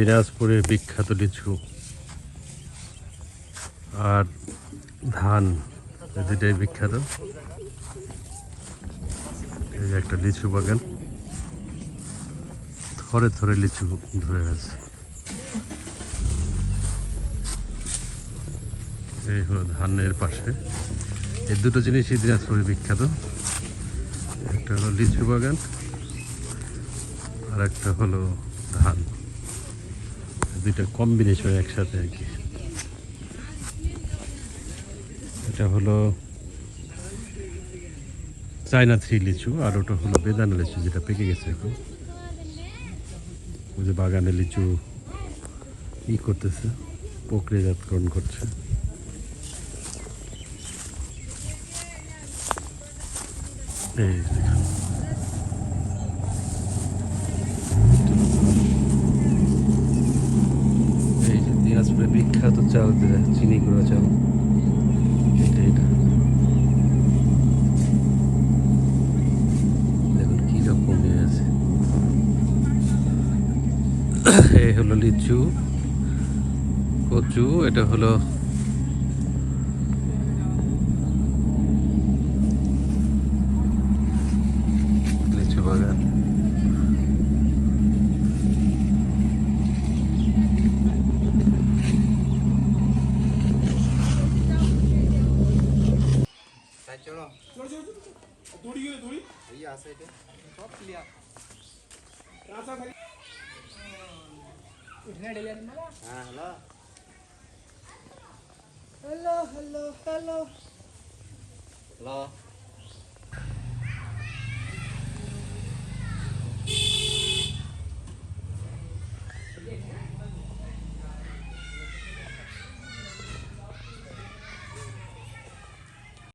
দিনাজপুরের বিখ্যাত লিচু আর ধান দুটাই বিখ্যাত। এই একটা লিচু বাগান। থরে থরে লিচু ধরে আছে। এই হলো ধানের পাশে। এই দুটো জিনিসই দিনাজপুরে বিখ্যাত। একটা হলো লিচু বাগান আর একটা হলো ধান। দুইটা কম্বিনেশন একসাথে আর কি। এটা হলো চায়না থ্রি লিচু, আর ওটা হলো বেদানা লিচু, যেটা পেকে গেছে এখন। ওই যে বাগানে লিচু ই করতেছে প্রক্রিয়াজাতকরণ করছে। এই যে দিনাজপুরে বিখ্যাত চাল যেটা চিনি গুঁড়া চাল। এটা এটা। দেখুন কীরকম হয়ে আছে। এই হলো লিচু, কচু, এটা হলো चलो। चलो चलो दूरी क्यों दूरी। भैया से के सब लिया। कहाँ से खरी उठने डे लिया मला हाँ hello. Hello hello hello. Hello.